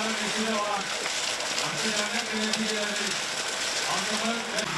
Başkanı'nın vesile olan Ankara Dernek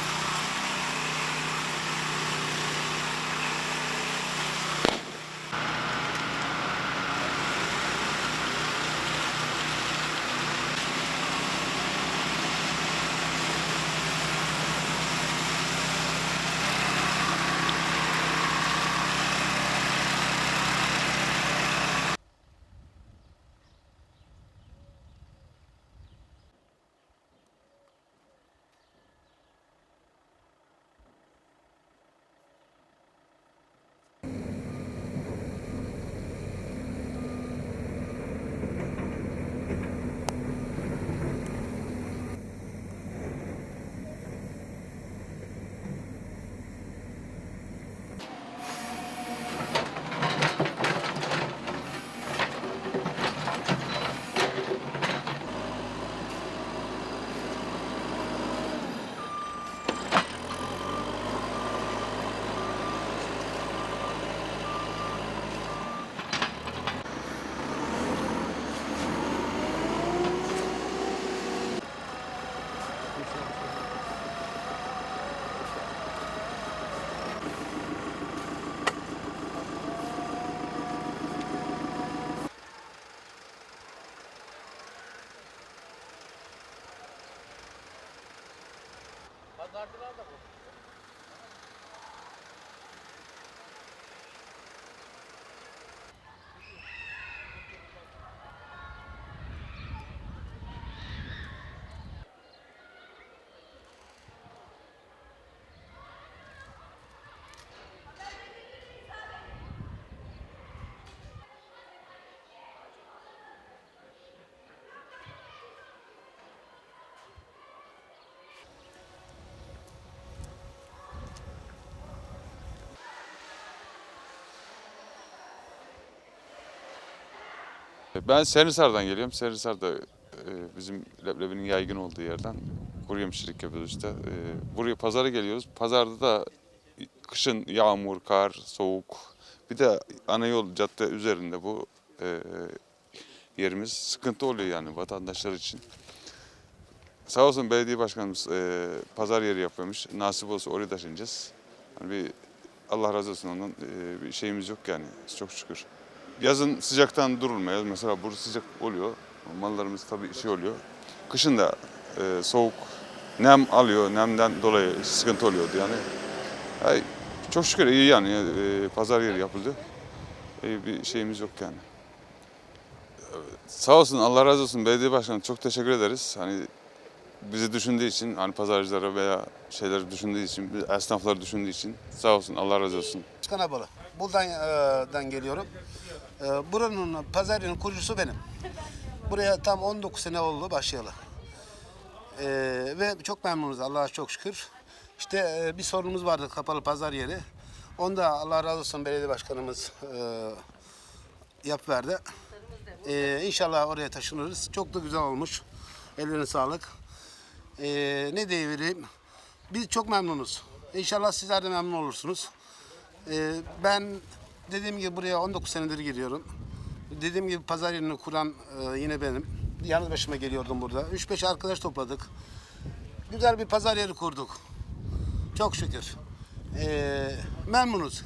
Pazarcılar da bu. Ben Serinhisar'dan geliyorum. Serinhisar'da e, bizim leblebinin yaygın olduğu yerden kuru yemişçilik yapıyoruz işte. E, buraya pazara geliyoruz. Pazarda da kışın yağmur, kar, soğuk. Bir de ana yol cadde üzerinde bu e, yerimiz sıkıntı oluyor yani vatandaşlar için. Sağ olsun belediye başkanımız e, pazar yeri yapıyormuş. Nasip olsa oraya taşınacağız. Yani bir Allah razı olsun ondan e, bir şeyimiz yok yani çok şükür. Yazın sıcaktan durulmuyor. Mesela burada sıcak oluyor. Mallarımız tabii şey oluyor. Kışın da e, soğuk nem alıyor. Nemden dolayı sıkıntı oluyordu yani. Ay, çok şükür iyi yani. E, pazar yeri yapıldı. İyi bir şeyimiz yok yani. E, Sağ olsun Allah razı olsun belediye başkanı çok teşekkür ederiz. Hani bizi düşündüğü için hani pazarcılara veya şeyleri düşündüğü için, esnafları düşündüğü için sağ olsun Allah razı olsun. Kanabalı. Buradan e, geliyorum. E, buranın pazar yerinin kurucusu benim. Buraya tam 19 sene oldu başlayalı. E, ve çok memnunuz Allah'a çok şükür. İşte e, bir sorunumuz vardı kapalı pazar yeri. Onu da Allah razı olsun belediye başkanımız yap verdi. E, inşallah oraya taşınırız. Çok da güzel olmuş. Ellerine sağlık. E, ne diyebilirim? Biz çok memnunuz. İnşallah sizler de memnun olursunuz. Ee, ben dediğim gibi buraya 19 senedir geliyorum. Dediğim gibi pazar yerini kuran e, yine benim. Yalnız başıma geliyordum burada. 3-5 arkadaş topladık. Güzel bir pazar yeri kurduk. Çok şükür. Ee, memnunuz.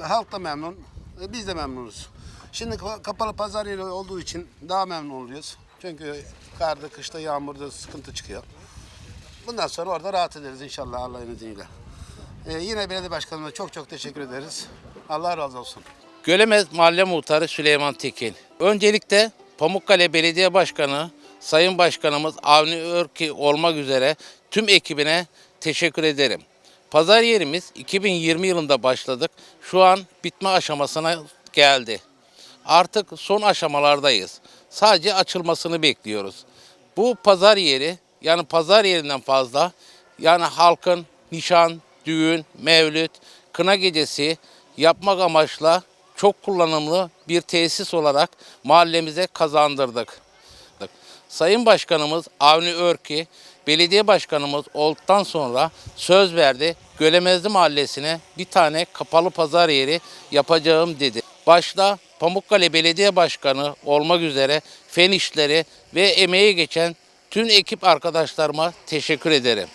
Halk da memnun. e, Biz de memnunuz. Şimdi ka- kapalı pazar yeri olduğu için daha memnun oluyoruz. Çünkü karda, kışta, yağmurda sıkıntı çıkıyor. Bundan sonra orada rahat ederiz inşallah Allah'ın izniyle. Ee, yine belediye başkanıma çok çok teşekkür ederiz. Allah razı olsun. Gölemez Mahalle Muhtarı Süleyman Tekin. Öncelikle Pamukkale Belediye Başkanı, Sayın Başkanımız Avni Örki olmak üzere tüm ekibine teşekkür ederim. Pazar yerimiz 2020 yılında başladık. Şu an bitme aşamasına geldi. Artık son aşamalardayız. Sadece açılmasını bekliyoruz. Bu pazar yeri yani pazar yerinden fazla yani halkın nişan, düğün, mevlüt, kına gecesi yapmak amaçla çok kullanımlı bir tesis olarak mahallemize kazandırdık. Sayın Başkanımız Avni Örki belediye başkanımız olduktan sonra söz verdi. Gölemezli Mahallesi'ne bir tane kapalı pazar yeri yapacağım dedi. Başta Pamukkale Belediye Başkanı olmak üzere fen işleri ve emeği geçen tüm ekip arkadaşlarıma teşekkür ederim.